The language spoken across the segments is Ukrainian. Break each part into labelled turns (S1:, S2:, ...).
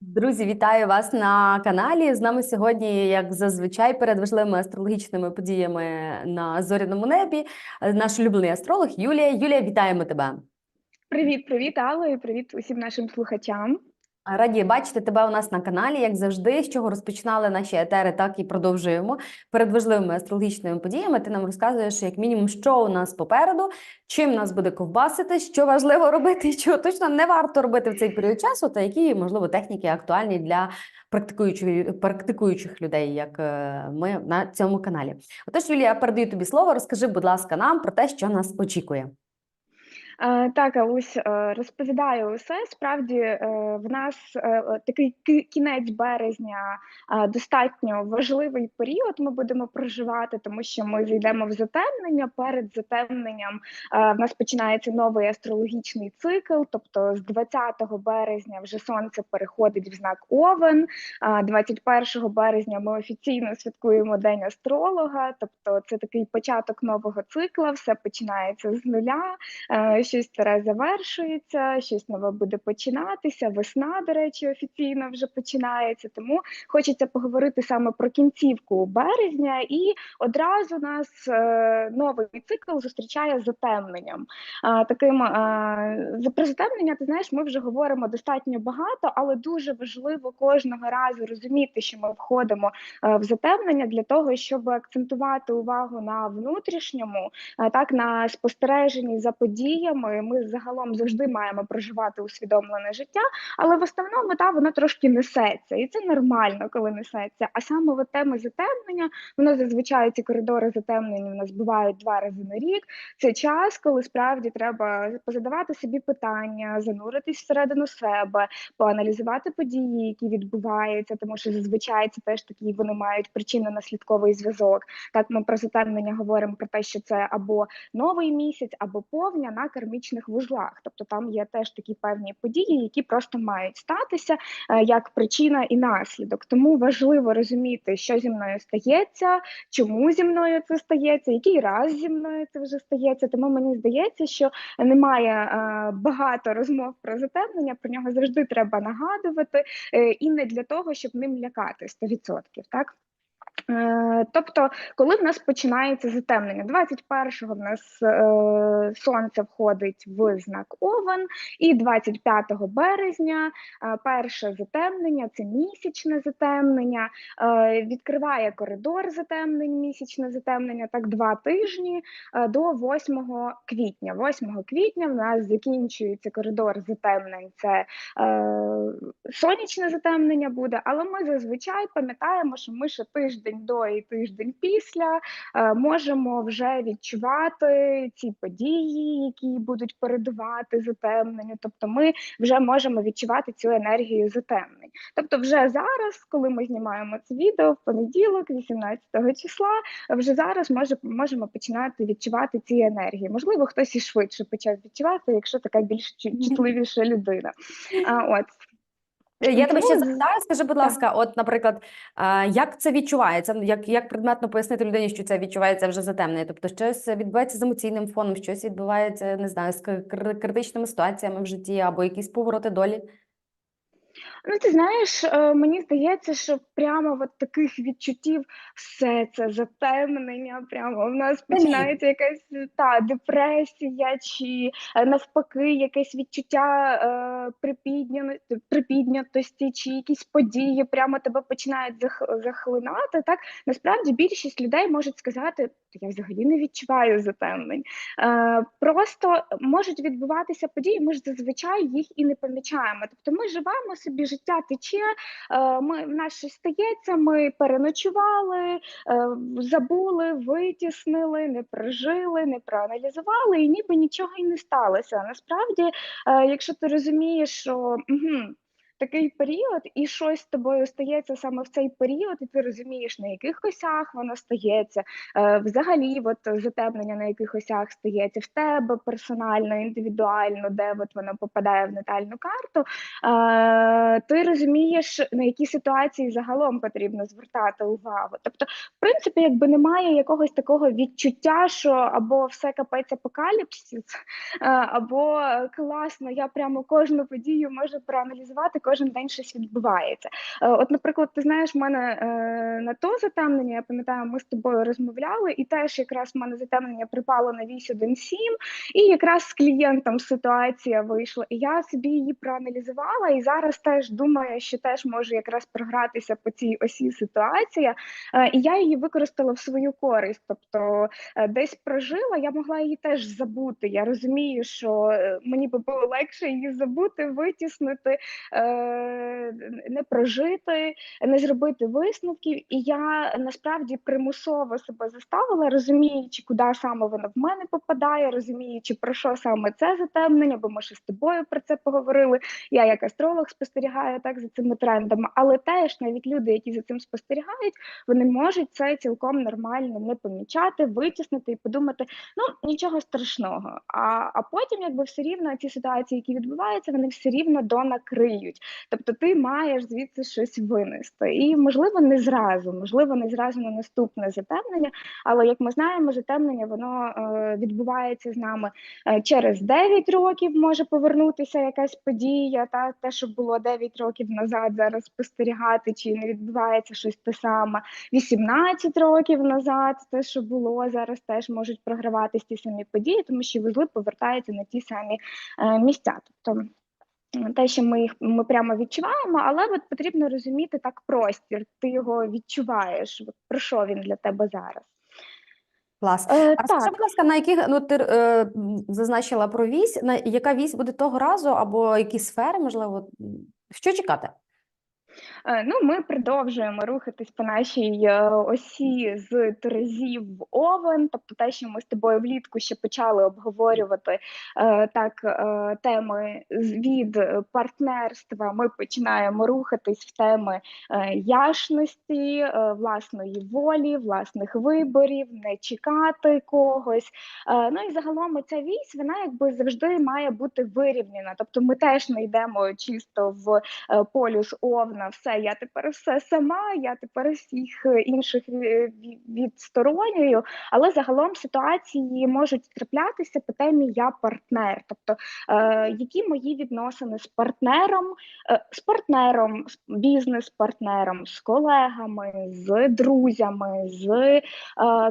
S1: Друзі, вітаю вас на каналі. З нами сьогодні, як зазвичай, перед важливими астрологічними подіями на зоряному небі, е, наш улюблений астролог Юлія. Юлія, вітаємо тебе.
S2: Привіт, привіт, Алло, і привіт усім нашим слухачам.
S1: Раді бачити тебе у нас на каналі, як завжди, з чого розпочинали наші етери, так і продовжуємо. Перед важливими астрологічними подіями ти нам розказуєш, як мінімум, що у нас попереду, чим нас буде ковбасити, що важливо робити, і чого точно не варто робити в цей період часу, та які, можливо, техніки актуальні для практикуючих, практикуючих людей, як е, ми на цьому каналі. Отож, Юлія, я передаю тобі слово. Розкажи, будь ласка, нам про те, що нас очікує.
S2: Е, Так, Алусь, е, розповідаю усе. Справді е, в нас такий кінець березня достатньо важливий період. Ми будемо проживати, тому що ми зайдемо в затемнення. Перед затемненням в нас починається новий астрологічний цикл. Тобто з 20 березня вже сонце переходить в знак Овен. А 21 березня ми офіційно святкуємо День астролога. Тобто, це такий початок нового цикла. Все починається з нуля. Е, щось старе завершується, щось нове буде починатися. Весна, до речі, офіційно вже починається. Тому хочеться поговорити саме про кінцівку березня, і одразу нас е, новий цикл зустрічає затемненням. Таким е, про затемнення, ти знаєш, ми вже говоримо достатньо багато, але дуже важливо кожного разу розуміти, що ми входимо е, в затемнення для того, щоб акцентувати увагу на внутрішньому, так на спостереженні за подіями. Ми загалом завжди маємо проживати усвідомлене життя, але в основному та воно трошки несеться, і це нормально, коли несеться. А саме от теми затемнення, воно зазвичай ці коридори затемнення в нас бувають два рази на рік. Це час, коли справді треба позадавати собі питання, зануритись всередину себе, поаналізувати події, які відбуваються, тому що зазвичай це теж такі вони мають причинно-наслідковий зв'язок. Так, ми про затемнення говоримо про те, що це або новий місяць, або повня на кармічних вузлах. Тобто там є теж такі певні події, які просто мають статися е, як причина і наслідок. Тому важливо розуміти, що зі мною стається, чому зі мною це стається, який раз зі мною це вже стається. Тому мені здається, що немає е, багато розмов про затемнення, про нього завжди треба нагадувати, е, і не для того, щоб ним лякати 100%. Так? Е, Тобто, коли в нас починається затемнення, 21-го в нас е, сонце входить в знак Овен, і 25 березня е, перше затемнення це місячне затемнення, відкриває коридор затемнень, місячне затемнення, так два тижні до 8 квітня. 8 квітня в нас закінчується коридор затемнень. Це сонячне затемнення буде, але ми зазвичай пам'ятаємо, що ми ще тиждень до і тиждень після е, можемо вже відчувати ці події, які будуть передувати затемненню. Тобто, ми вже можемо відчувати цю енергію затемнень. Тобто, вже зараз, коли ми знімаємо це відео в понеділок, 18 числа, вже зараз може, можемо починати відчувати ці енергії. Можливо, хтось і швидше почав відчувати, якщо така більш чу- чутливіша людина. А, от
S1: Я тебе ще запитаю, скажи, будь ласка, от, наприклад, як це відчувається? Ну, Як, як предметно пояснити людині, що це відчувається вже затемнення? Тобто щось відбувається з емоційним фоном, щось відбувається, не знаю, з кри- кри- критичними ситуаціями в житті або якісь повороти долі?
S2: Ну, ти знаєш, е, мені здається, що прямо от таких відчуттів все це затемнення. Прямо в нас починається якась та депресія, чи е, навпаки, якесь відчуття е, припідняно- припіднятості, чи якісь події прямо тебе починають зах- захлинати. Так насправді більшість людей можуть сказати, «Та я взагалі не відчуваю затемнень. Е, просто можуть відбуватися події, ми ж зазвичай їх і не помічаємо. Тобто ми живемо собі, життя тече, е, ми, в нас щось стається, ми переночували, е, забули, витіснили, не прожили, не проаналізували, і ніби нічого і не сталося. Насправді, е, якщо ти розумієш, що угу, такий період, і щось з тобою стається саме в цей період, і ти розумієш, на яких осях воно стається, е, взагалі, от затемнення на яких осях стається в тебе персонально, індивідуально, де от воно попадає в натальну карту. Е, ти розумієш, на які ситуації загалом потрібно звертати увагу. Тобто, в принципі, якби немає якогось такого відчуття, що або все капець апокаліпсис, е, або класно, я прямо кожну подію можу проаналізувати, кожен день щось відбувається. Е, От, наприклад, ти знаєш, в мене е, на то затемнення, я пам'ятаю, ми з тобою розмовляли, і теж якраз в мене затемнення припало на вісь 1.7, і якраз з клієнтом ситуація вийшла. І я собі її проаналізувала, і зараз теж думаю, що теж може якраз програтися по цій осі ситуація. Е, І я її використала в свою користь. Тобто десь прожила, я могла її теж забути. Я розумію, що мені би було легше її забути, витіснити, не прожити, не зробити висновків. І я насправді примусово себе заставила, розуміючи, куди саме воно в мене попадає, розуміючи, про що саме це затемнення, бо ми ще з тобою про це поговорили. Я як астролог спостерігаю так за цими трендами, але теж навіть люди, які за цим спостерігають, вони можуть це цілком нормально не помічати, витіснити і подумати, ну нічого страшного. А, а потім, якби все рівно ці ситуації, які відбуваються, вони все рівно донакриють. Тобто ти маєш звідси щось винести. І можливо не зразу, можливо, не зразу на наступне затемнення. Але як ми знаємо, затемнення воно е, відбувається з нами е, через 9 років, може повернутися якась подія, та те, що було 9 років назад, зараз спостерігати, чи не відбувається щось те саме. 18 років назад, те, що було зараз, теж можуть програватись ті самі події, тому що вузли повертаються на ті самі е, місця. Тобто те, що ми їх ми прямо відчуваємо, але от потрібно розуміти так простір. Ти його відчуваєш. От про що він для тебе зараз?
S1: Клас.
S2: Е,
S1: А
S2: так.
S1: будь ласка, на яких ну ти е, зазначила про вісь, на яка вісь буде того разу, або які сфери, можливо, що чекати?
S2: Е, Ну, ми продовжуємо рухатись по нашій е, осі з Терезів Овен, тобто те, що ми з тобою влітку ще почали обговорювати е, так теми від партнерства. Ми починаємо рухатись в теми ясності, власної волі, власних виборів, не чекати когось. Ну і загалом ця вісь, вона якби завжди має бути вирівняна. Тобто ми теж не йдемо чисто в полюс овна, все, я тепер все сама, я тепер всіх е, інших ві- відсторонюю. Але загалом ситуації можуть траплятися по темі я партнер. Тобто, е, які мої відносини з партнером, е, з партнером, з бізнес-партнером, з колегами, з друзями, з е,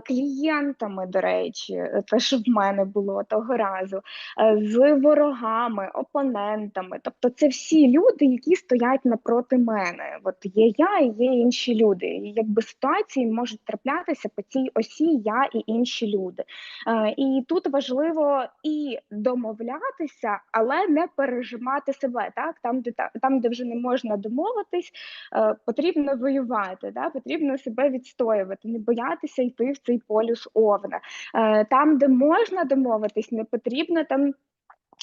S2: клієнтами, до речі, е, те, що в мене було того разу, е, з ворогами, опонентами. Тобто, це всі люди, які стоять напроти мене. От є я і є інші люди. І якби ситуації можуть траплятися по цій осі я і інші люди. Е, І тут важливо і домовлятися, але не пережимати себе. Так, там, де там, де вже не можна домовитись, е, потрібно воювати, да? потрібно себе відстоювати, не боятися йти в цей полюс овна. Е, Там, де можна домовитись, не потрібно там.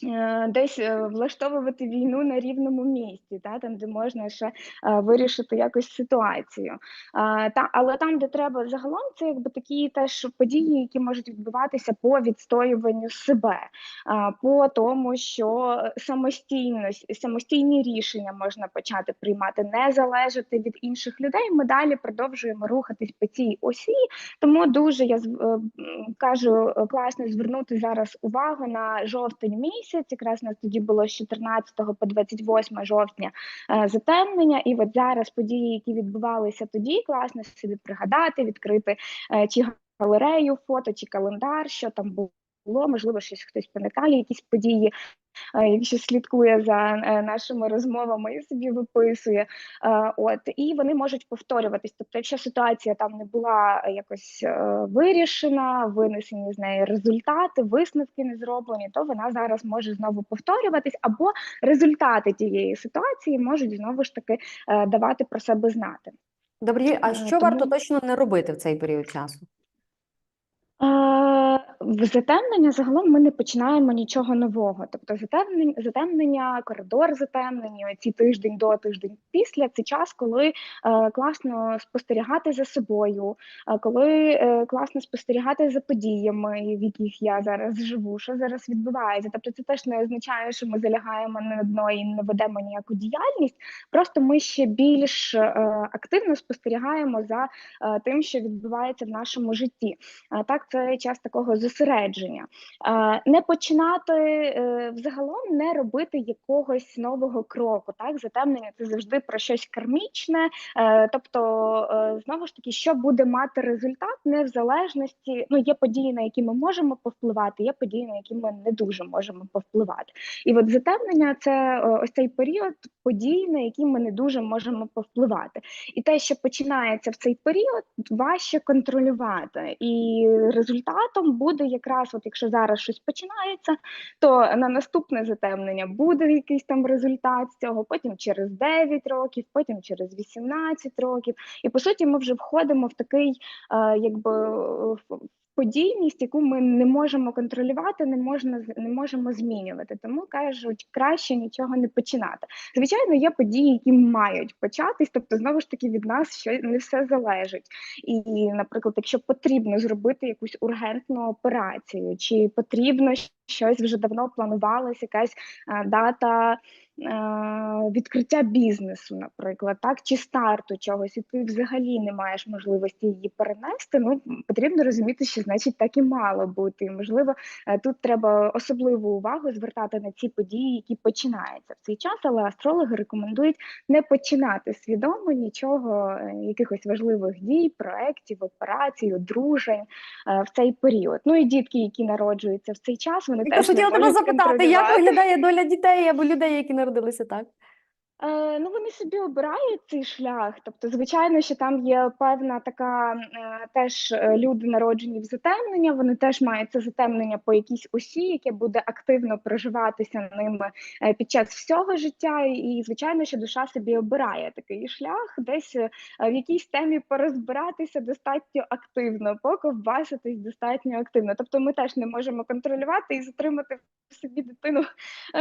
S2: Е, Десь е, влаштовувати війну на рівному місці, та там, де можна ще е, вирішити якось ситуацію. Та але там, де треба загалом, це якби такі теж події, які можуть відбуватися по відстоюванню себе, по тому, що самостійно самостійні рішення можна почати приймати, не залежати від інших людей. Ми далі продовжуємо рухатись по цій осі. Тому дуже я кажу, класно звернути зараз увагу на жовтень місяць. Якраз у нас тоді було з 14 по 28 жовтня е, затемнення. І от зараз події, які відбувалися тоді, класно собі пригадати, відкрити е, чи галерею, фото, чи календар, що там було. Можливо, щось хтось пам'ятає, якісь події. е, Якщо слідкує за е, нашими розмовами і собі виписує, Е, от і вони можуть повторюватись. Тобто, якщо ситуація там не була якось вирішена, винесені з неї результати, висновки не зроблені, то вона зараз може знову повторюватись, або результати тієї ситуації можуть знову ж таки давати про себе знати.
S1: Добрі, а що варто точно не робити в цей період часу?
S2: Е, В затемнення загалом ми не починаємо нічого нового. Тобто затемнення, затемнення, коридор затемнення, ці тиждень до тиждень після це час, коли е, класно спостерігати за собою, е, коли е, класно спостерігати за подіями, в яких я зараз живу, що зараз відбувається. Тобто, це теж не означає, що ми залягаємо на дно і не ведемо ніяку діяльність. Просто ми ще більш е, активно спостерігаємо за е, тим, що відбувається в нашому житті. А так, це час такого зосередження. Е, Не починати е, взагалом не робити якогось нового кроку. Так, затемнення це завжди про щось кармічне, е, тобто знову ж таки, що буде мати результат, не в залежності. Ну є події, на які ми можемо повпливати, є події, на які ми не дуже можемо повпливати. І от затемнення це ось цей період подій, на які ми не дуже можемо повпливати. І те, що починається в цей період, важче контролювати. І результатом буде якраз, от якщо зараз щось починається, то на наступне затемнення буде якийсь там результат з цього, потім через 9 років, потім через 18 років. І по суті, ми вже входимо в такий, е, якби подійність, яку ми не можемо контролювати, не можна не можемо змінювати. Тому кажуть, краще нічого не починати. Звичайно, є події, які мають початись, тобто знову ж таки від нас що не все залежить. І, наприклад, якщо потрібно зробити якусь ургентну операцію, чи потрібно щось вже давно планувалось, якась е, дата відкриття бізнесу, наприклад, так, чи старту чогось, і ти взагалі не маєш можливості її перенести. Ну потрібно розуміти, що значить так і мало бути. І можливо, е, тут треба особливу увагу звертати на ці події, які починаються в цей час, але астрологи рекомендують не починати свідомо нічого, е, якихось важливих дій, проєктів, операцій, одружень е, в цей період. Ну і дітки, які народжуються в цей час, вони
S1: Я
S2: теж
S1: хотіла тебе запитати, як виглядає доля дітей або людей, які народилися так?
S2: Е, ну, вони собі обирають цей шлях. Тобто, звичайно, що там є певна така е, теж е, люди народжені в затемнення. Вони теж мають це затемнення по якійсь осі, яке буде активно проживатися ними е, під час всього життя. І, звичайно, що душа собі обирає такий шлях, десь е, в якійсь темі порозбиратися достатньо активно, поковбаситись достатньо активно. Тобто, ми теж не можемо контролювати і затримати в собі дитину,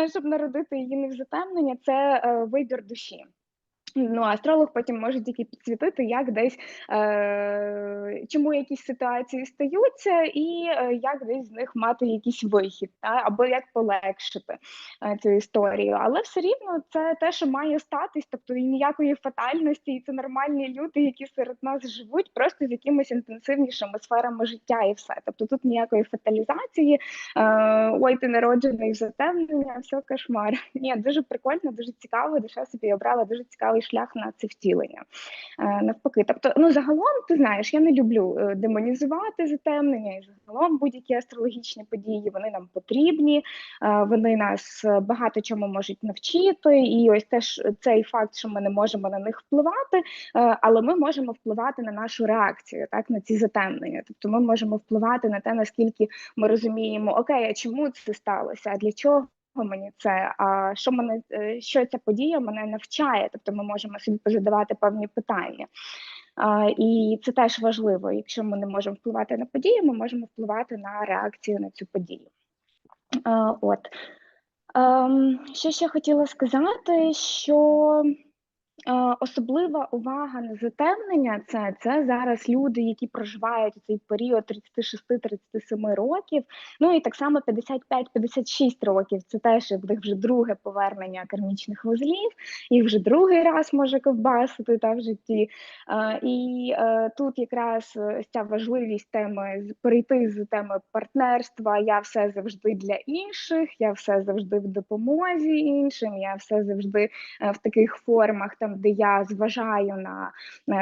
S2: щоб народити її не в затемнення. Це е, вибір душі. Ну, астролог потім може тільки підсвітити, як десь е, чому якісь ситуації стаються, і е, як десь з них мати якийсь вихід, та? або як полегшити е, цю історію. Але все рівно це те, що має статись, тобто і ніякої фатальності, і це нормальні люди, які серед нас живуть, просто з якимись інтенсивнішими сферами життя, і все. Тобто тут ніякої фаталізації, е, ой, ти народжений в затемнення, все кошмар. Ні, дуже прикольно, дуже цікаво. Душа собі обрала дуже цікавий шлях на це втілення. Е, навпаки, тобто, ну загалом, ти знаєш, я не люблю е, демонізувати затемнення, і загалом будь-які астрологічні події вони нам потрібні, е, вони нас багато чому можуть навчити. І ось теж цей факт, що ми не можемо на них впливати, але ми можемо впливати на нашу реакцію, так на ці затемнення. Тобто, ми можемо впливати на те, наскільки ми розуміємо, окей, а чому це сталося? А для чого? Мені це, а що мене е, що ця подія мене навчає? Тобто ми можемо собі позадавати певні питання. А, і це теж важливо. Якщо ми не можемо впливати на подію, ми можемо впливати на реакцію на цю подію. А, от. Ем, що ще хотіла сказати, що особлива увага на затемнення це, це зараз люди, які проживають цей період 36-37 років. Ну і так само 55-56 років. Це теж в них вже друге повернення кармічних вузлів, їх вже другий раз може ковбасити та в житті. Е, і е, тут якраз е, ця важливість теми перейти з теми партнерства. Я все завжди для інших, я все завжди в допомозі іншим, я все завжди е, в таких формах, там де я зважаю на,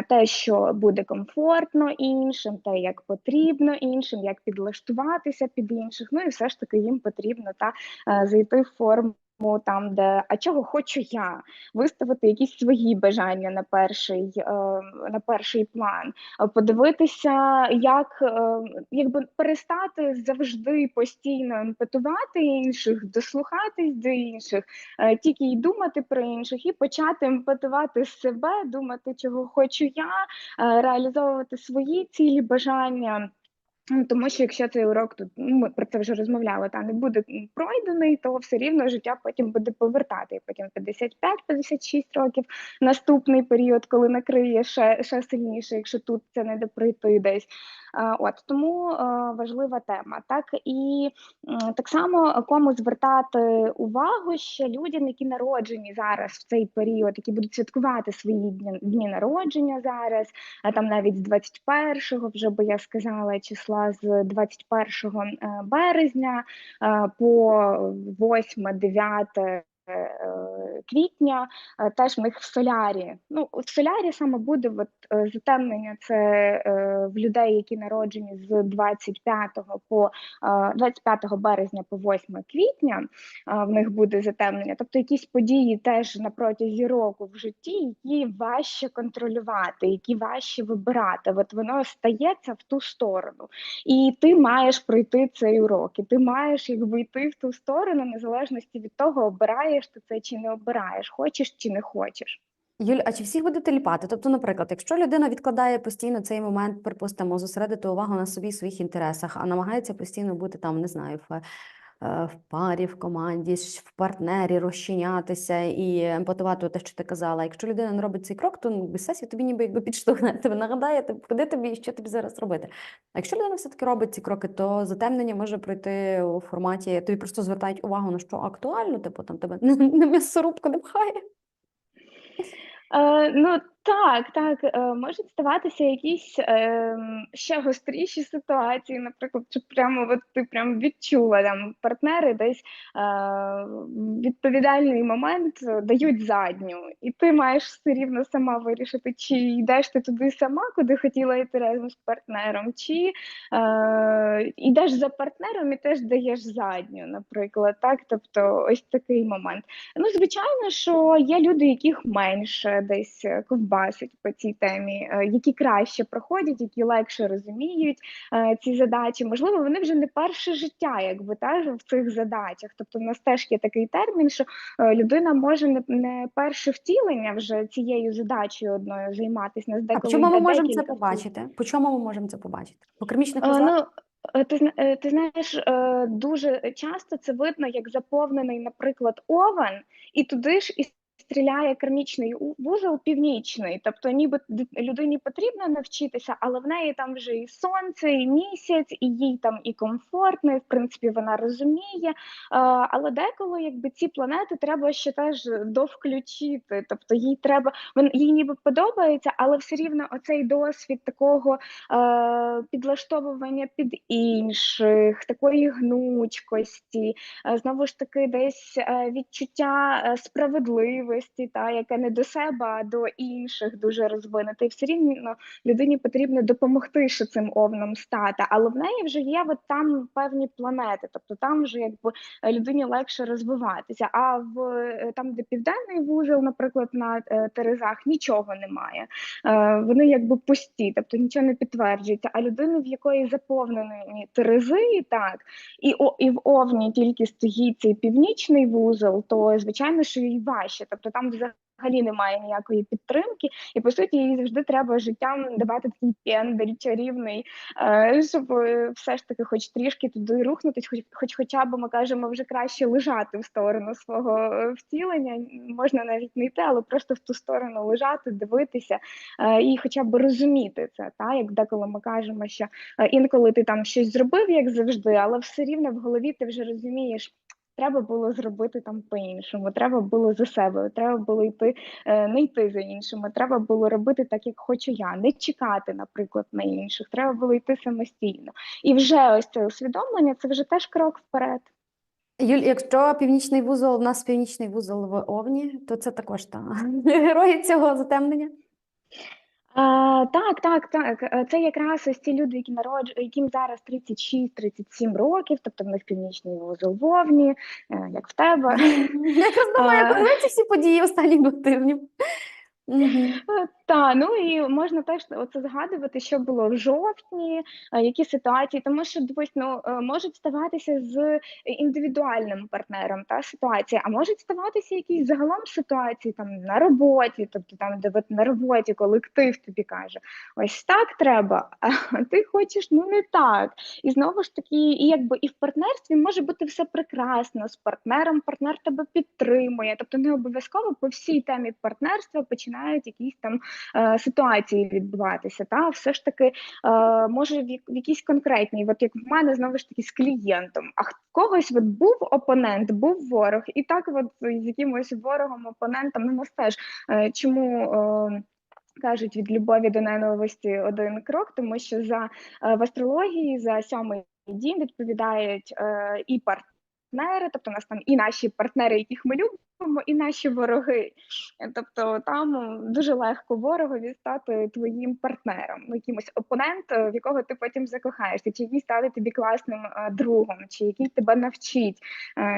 S2: те, що буде комфортно іншим, те, як потрібно іншим, як підлаштуватися під інших. Ну і все ж таки їм потрібно та е, зайти в форму. Там, де а чого хочу я виставити якісь свої бажання на перший е, на перший план, е, подивитися, як е, якби перестати завжди постійно емпатувати інших, дослухатись до інших, тільки й думати про інших, і почати емпатувати себе, думати, чого хочу я, реалізовувати свої цілі, бажання. Ну, Тому що якщо цей урок тут ну, ми про це вже розмовляли, та не буде пройдений, то все рівно життя потім буде повертати. І потім 55-56 років, наступний період, коли накриє ще, ще сильніше, якщо тут це не доприйти десь. Е, От тому е, важлива тема. Так і так само кому звертати увагу ще людям, які народжені зараз в цей період, які будуть святкувати свої дні, дні народження зараз, а там навіть з 21-го, вже би я сказала, числа з 21 е, березня по 8-9 е, квітня, е, теж в них в солярі. Ну, в солярі саме буде от, е, затемнення. Це е, в людей, які народжені з 25 по е, 25 березня по 8 квітня. е, В них буде затемнення. Тобто якісь події теж на протязі року в житті, які важче контролювати, які важче вибирати. От воно стається в ту сторону. І ти маєш пройти цей урок, і ти маєш якби йти в ту сторону, незалежності від того, обираєш ти це чи не обираєш, хочеш чи не хочеш.
S1: Юль, а чи всіх будете ліпати? Тобто, наприклад, якщо людина відкладає постійно цей момент, припустимо, зосередити увагу на собі, своїх інтересах, а намагається постійно бути там, не знаю, в, в парі, в команді, в партнері, розчинятися і емпатувати те, що ти казала. Якщо людина не робить цей крок, то ну, сесія тобі ніби якби підштовхне, тебе нагадає, куди тобі і що тобі зараз робити. А якщо людина все-таки робить ці кроки, то затемнення може пройти у форматі, тобі просто звертають увагу на що актуально, типу там тебе на м'ясорубку не пхає.
S2: Е, ну так, так, е, можуть ставатися якісь е, ще гостріші ситуації, наприклад, що прямо от ти прям відчула там партнери десь е, відповідальний момент дають задню, і ти маєш все рівно сама вирішити, чи йдеш ти туди сама, куди хотіла йти разом з партнером, чи е, йдеш за партнером і теж даєш задню, наприклад, так. Тобто, ось такий момент. Ну, звичайно, що є люди, яких менше десь ковбасить по цій темі, е, які краще проходять, які легше розуміють е, ці задачі. Можливо, вони вже не перше життя, якби та в цих задачах. Тобто, в нас теж є такий термін, що е, людина може не, не перше втілення вже цією задачею одною займатися. Нас
S1: А
S2: деколи
S1: чому ми можемо це побачити? По чому ми можемо це побачити? По кармічних узлах?
S2: Ну, е, ти, ти знаєш, дуже часто це видно, як заповнений, наприклад, овен, і туди ж і стріляє кармічний вузол північний. Тобто, ніби людині потрібно навчитися, але в неї там вже і сонце, і місяць, і їй там і комфортно, і в принципі вона розуміє. Е, Але деколи якби ці планети треба ще теж довключити. Тобто їй треба, їй ніби подобається, але все рівно оцей досвід такого е, підлаштовування під інших, такої гнучкості, е, знову ж таки, десь відчуття е, справедливості, та яке не до себе, а до інших дуже розвинуте. І все рівно людині потрібно допомогти ще цим овном стати, але в неї вже є от там певні планети, тобто там вже якби людині легше розвиватися. А в е, там, де південний вузол, наприклад, на е, Терезах, нічого немає. Е, Вони якби пусті, тобто нічого не підтверджується. А людина, в якої заповнені Терези, так і і в Овні тільки стоїть цей північний вузол, то звичайно, що їй важче. Тобто там взагалі немає ніякої підтримки, і по суті їй завжди треба життям давати такий пендель чарівний, е, щоб е, все ж таки, хоч трішки туди рухнутись, хоч, хоч хоча б ми кажемо, вже краще лежати в сторону свого е, втілення. Можна навіть не йти, але просто в ту сторону лежати, дивитися і хоча б розуміти це. Та як деколи ми кажемо, що інколи ти там щось зробив, як завжди, але все рівно в голові ти вже розумієш. Треба було зробити там по-іншому, треба було за себе, треба було йти, е, не йти за іншими, треба було робити так, як хочу я, не чекати, наприклад, на інших, треба було йти самостійно. І вже ось це усвідомлення це вже теж крок вперед.
S1: Юль, якщо північний вузол, у нас північний вузол в Овні, то це також та герої цього затемнення.
S2: А, так, так, так. Е, Це якраз ось ті люди, які народж... яким зараз 36-37 років, тобто в них північні вузол вовні, е, як в тебе.
S1: Якраз думаю, коли ці всі події останніх двох тижнів. Мгм.
S2: Та ну і можна теж оце згадувати, що було в жовтні, е, які ситуації, тому що дивись, ну е, можуть ставатися з індивідуальним партнером та ситуації, а можуть ставатися якісь загалом ситуації там на роботі, тобто там, де на роботі колектив тобі каже, ось так треба, а ти хочеш ну не так. І знову ж таки, і якби і в партнерстві може бути все прекрасно з партнером, партнер тебе підтримує. Тобто не обов'язково по всій темі партнерства починають якісь там е, ситуації відбуватися. Та все ж таки е, може в, в якійсь конкретній, от як в мене знову ж таки з клієнтом. А когось от був опонент, був ворог, і так от з якимось ворогом, опонентом, ну нас теж е, чому. Е, Кажуть від любові до ненависті один крок, тому що за е, в астрології за сьомий дім відповідають е, і партнери, тобто у нас там і наші партнери, яких ми любимо, і наші вороги. Е, Тобто там дуже легко ворогові стати твоїм партнером, ну якимось опонент, е, в якого ти потім закохаєшся, чи який стане тобі класним е, другом, чи який тебе навчить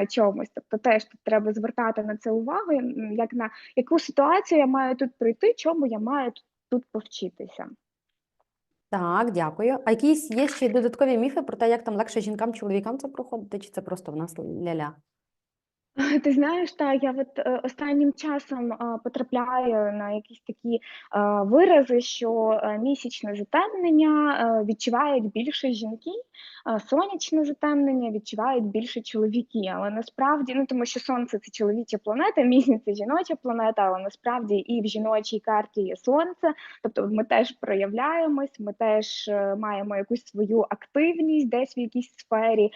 S2: чомусь. Тобто теж тут треба звертати на це увагу, як на яку ситуацію я маю тут пройти, чому я маю тут повчитися.
S1: Так, дякую. А якісь є ще додаткові міфи про те, як там легше жінкам, чоловікам це проходити, чи це просто в нас ля-ля?
S2: Ти знаєш, та я от е, останнім часом е, потрапляю на якісь такі е, вирази, що місячне затемнення відчувають більше жінки, сонячне затемнення відчувають більше чоловіки. Але насправді, ну тому що сонце це чоловіча планета, місяць це жіноча планета, але насправді і в жіночій карті є сонце. Тобто ми теж проявляємось, ми теж маємо якусь свою активність десь в якійсь сфері.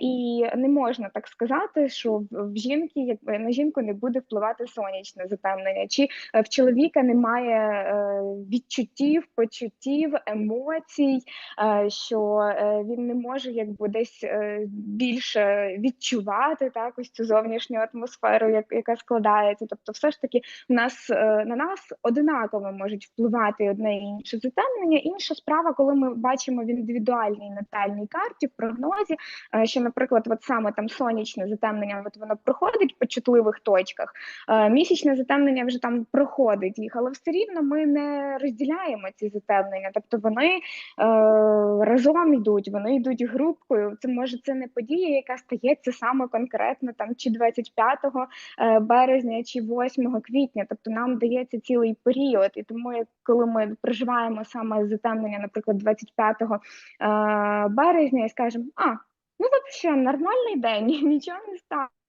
S2: І не можна так сказати, що в в жінки, якби на жінку не буде впливати сонячне затемнення, чи е, в чоловіка немає е, відчуттів, почуттів, емоцій, е, що він не може якби десь більше відчувати так ось цю зовнішню атмосферу, як, яка складається. Тобто, все ж таки, в нас на нас одинаково можуть впливати одне і інше затемнення. Інша справа, коли ми бачимо в індивідуальній натальній карті в прогнозі, що, наприклад, от саме там сонячне затемнення, от воно проходить по чутливих точках, е, місячне затемнення вже там проходить їх, але все рівно ми не розділяємо ці затемнення. Тобто вони е, разом йдуть, вони йдуть групкою. Це може це не подія, яка стається саме конкретно там чи 25 е, березня, чи 8 квітня. Тобто нам дається цілий період. І тому, коли ми проживаємо саме затемнення, наприклад, 25 е, березня, і скажемо, а ну взагалі нормальний день, нічого не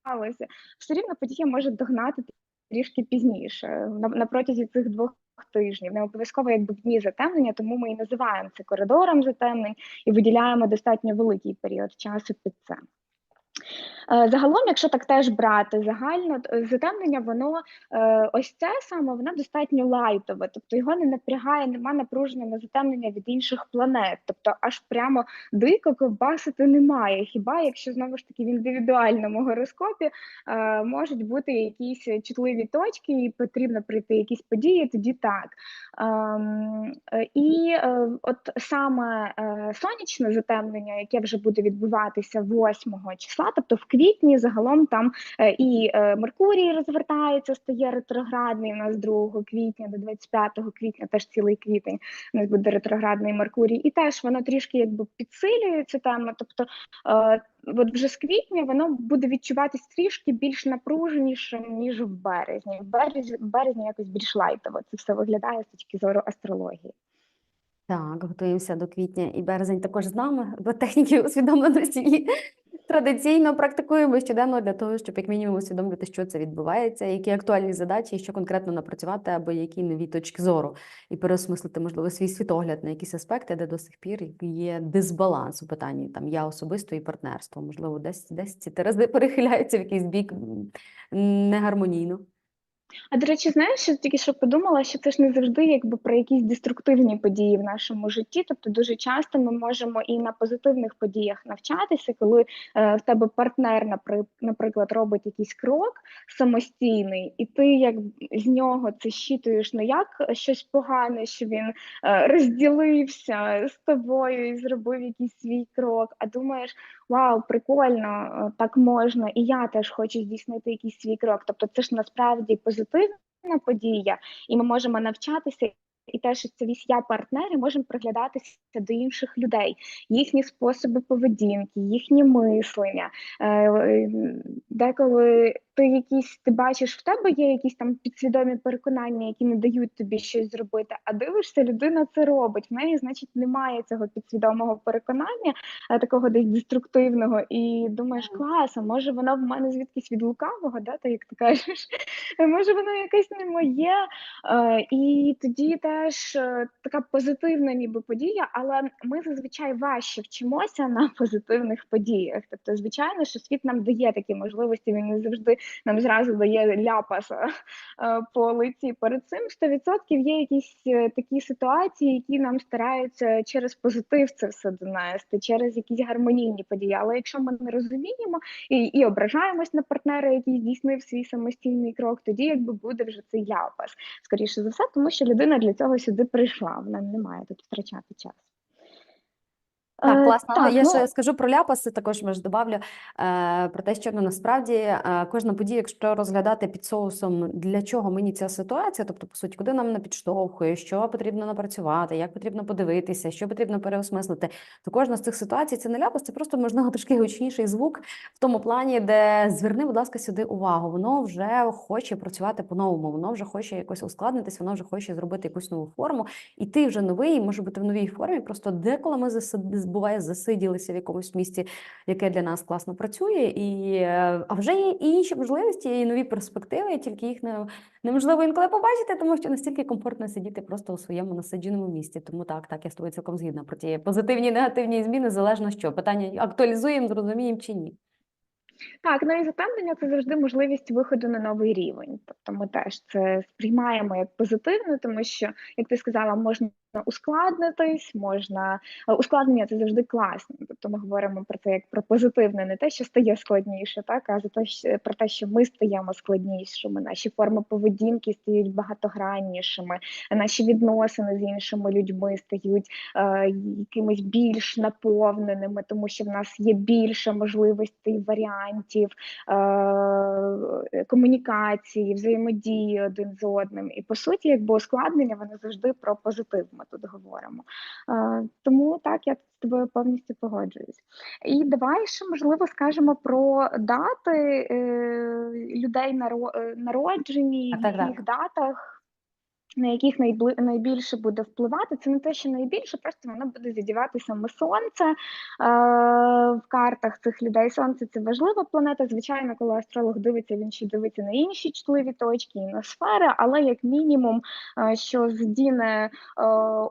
S2: сталося. Все рівно подія може догнати трішки пізніше, на, на протязі цих двох тижнів. Не обов'язково якби дні затемнення, тому ми і називаємо це коридором затемнень і виділяємо достатньо великий період часу під це. Е, Загалом, якщо так теж брати загально, затемнення, воно е, ось це саме воно достатньо лайтове, тобто його не напрягає, нема напруження на затемнення від інших планет. Тобто аж прямо дико ковбасити немає. Хіба якщо знову ж таки в індивідуальному гороскопі е, можуть бути якісь чутливі точки, і потрібно пройти якісь події, тоді так. Ем, І от саме сонячне затемнення, яке вже буде відбуватися 8 числа, тобто в квітні, загалом там е, і е, Меркурій розвертається, стає ретроградний. У нас 2 квітня до 25 квітня, теж цілий квітень у нас буде ретроградний Меркурій, і теж воно трішки якби підсилює цю тему. Тобто, е, от вже з квітня воно буде відчуватись трішки більш напруженіше, ніж в березні. В березні, в березні якось більш лайтово це все виглядає з точки зору астрології.
S1: Так, готуємося до квітня і березень також з нами, бо техніки усвідомленості традиційно практикуємо щоденно для того, щоб як мінімум усвідомлювати, що це відбувається, які актуальні задачі, що конкретно напрацювати, або які нові точки зору, і переосмислити, можливо, свій світогляд на якісь аспекти, де до сих пір є дисбаланс у питанні там я особисто і партнерство. Можливо, десь десь ці терези перехиляються в якийсь бік негармонійно.
S2: А до речі, знаєш, я тільки що подумала, що це ж не завжди якби про якісь деструктивні події в нашому житті. Тобто дуже часто ми можемо і на позитивних подіях навчатися, коли е, в тебе партнер, напри- наприклад, робить якийсь крок самостійний, і ти як з нього це щитуєш не як щось погане, що він е, розділився з тобою і зробив якийсь свій крок, а думаєш, вау, прикольно, е, так можна, і я теж хочу здійснити якийсь свій крок. Тобто, це ж насправді позитивна подія, і ми можемо навчатися. І теж це я партнери можемо приглядатися до інших людей, їхні способи поведінки, їхні мислення. Е, е, Деколи ти якісь ти бачиш, в тебе є якісь там підсвідомі переконання, які не дають тобі щось зробити. А дивишся, людина це робить. В неї, значить, немає цього підсвідомого переконання, е, такого десь деструктивного, і думаєш, клас, а може воно в мене звідкись від лукавого, да, ти як ти кажеш, може воно якесь не моє, Е, і тоді теж е, така позитивна ніби подія, але ми зазвичай важче вчимося на позитивних подіях. Тобто, звичайно, що світ нам дає такі можливості, він не завжди нам зразу дає ляпаса е, по лиці. Перед цим 100% є якісь е, такі ситуації, які нам стараються через позитив це все донести, через якісь гармонійні події. Але якщо ми не розуміємо і, і ображаємось на партнера, який здійснив свій самостійний крок, тоді якби буде вже цей ляпас скоріше за все, тому що людина для цього сюди прийшла. Вона не має тут втрачати час.
S1: Так,
S2: Е,
S1: класно.
S2: так,
S1: Я
S2: ну,
S1: ще скажу про ляпаси, також може добавлю е, про те, що ну, насправді е, кожна подія, якщо розглядати під соусом, для чого мені ця ситуація, тобто, по суті, куди нам вона підштовхує, що потрібно напрацювати, як потрібно подивитися, що потрібно переосмислити, то кожна з цих ситуацій це не ляпас, це просто можливо трошки гучніший звук в тому плані, де зверни, будь ласка, сюди увагу. Воно вже хоче працювати по-новому, воно вже хоче якось ускладнитись, воно вже хоче зробити якусь нову форму. І ти вже новий, може бути в новій формі. Просто деколи ми. Буває засиділися в якомусь місці, яке для нас класно працює, і е, а вже є і інші можливості, і нові перспективи, тільки їх не, неможливо інколи побачити, тому що настільки комфортно сидіти просто у своєму насидженому місці. Тому так, так, я з тобою цілком згідна про ті позитивні і негативні зміни, залежно що питання актуалізуємо, зрозуміємо чи ні.
S2: Так, ну і затемнення це завжди можливість виходу на новий рівень. Тобто ми теж це сприймаємо як позитивно, тому що, як ти сказала, можна ускладнитись, можна е, ускладнення це завжди класно. Тобто ми говоримо про це як про позитивне, не те, що стає складніше, так а за те, що про те, що ми стаємо складнішими, наші форми поведінки стають багатограннішими, наші відносини з іншими людьми стають е, якимись більш наповненими, тому що в нас є більше можливостей варіантів е, комунікації, взаємодії один з одним. І по суті, якби ускладнення, вони завжди про позитив. Тут говоримо. Е, тому так я з тобою повністю погоджуюсь. І давай ще можливо скажемо про дати е, людей е, народжені, в
S1: так.
S2: датах. На яких найбли... найбільше буде впливати, це не те, що найбільше, просто воно буде задівати саме сонце е- в картах цих людей. Сонце це важлива планета. Звичайно, коли астролог дивиться, він ще дивиться на інші чутливі точки і на сфери, але як мінімум, е- що здіне е-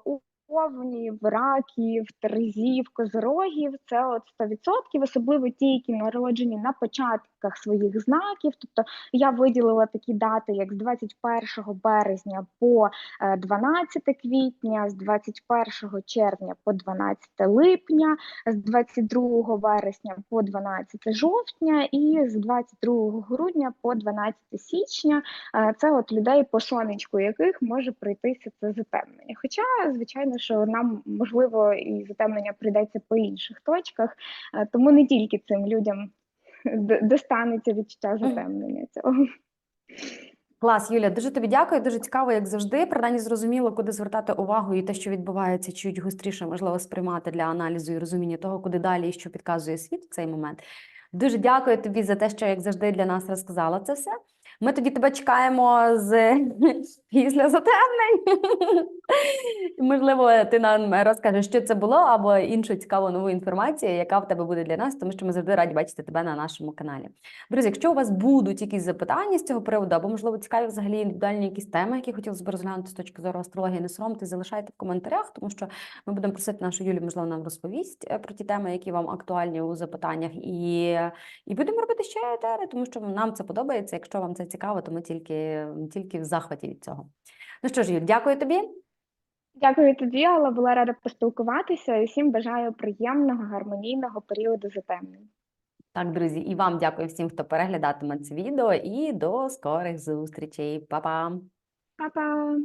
S2: у Овнів, раків, терезів, козорогів це от 100%, особливо ті, які народжені на початках своїх знаків. Тобто я виділила такі дати, як з 21 березня по е, 12 квітня, з 21 червня по 12 липня, з 22 вересня по 12 жовтня і з 22 грудня по 12 січня. Е, Це от людей по сонечку, яких може прийтися це затемнення. Хоча, звичайно, що нам можливо і затемнення прийдеться по інших точках, е, тому не тільки цим людям достанеться відчуття затемнення цього.
S1: Клас, Юля, дуже тобі дякую. Дуже цікаво, як завжди. Принаймні зрозуміло, куди звертати увагу, і те, що відбувається, чуть гостріше можливо сприймати для аналізу і розуміння того, куди далі і що підказує світ в цей момент. Дуже дякую тобі за те, що як завжди для нас розказала це все. Ми тоді тебе чекаємо з після затемнень. Можливо, ти нам розкажеш, що це було, або іншу цікаву нову інформацію, яка в тебе буде для нас, тому що ми завжди раді бачити тебе на нашому каналі. Друзі, якщо у вас будуть якісь запитання з цього приводу, або, можливо, цікаві взагалі індивідуальні якісь теми, які хотілося б розглянути з точки зору астрології, не соромте, залишайте в коментарях, тому що ми будемо просити нашу Юлю, можливо, нам розповість е, про ті теми, які вам актуальні у запитаннях, і, і будемо робити ще етери, тому що нам це подобається. Якщо вам це цікаво, тому тільки, тільки в захваті від цього. Ну що ж, Юль, дякую тобі.
S2: Дякую тобі, Алла. Була рада поспілкуватися і всім бажаю приємного гармонійного періоду затемнень.
S1: Так, друзі, і вам дякую всім, хто переглядатиме це відео, і до скорих зустрічей. Па-па!
S2: Па-па!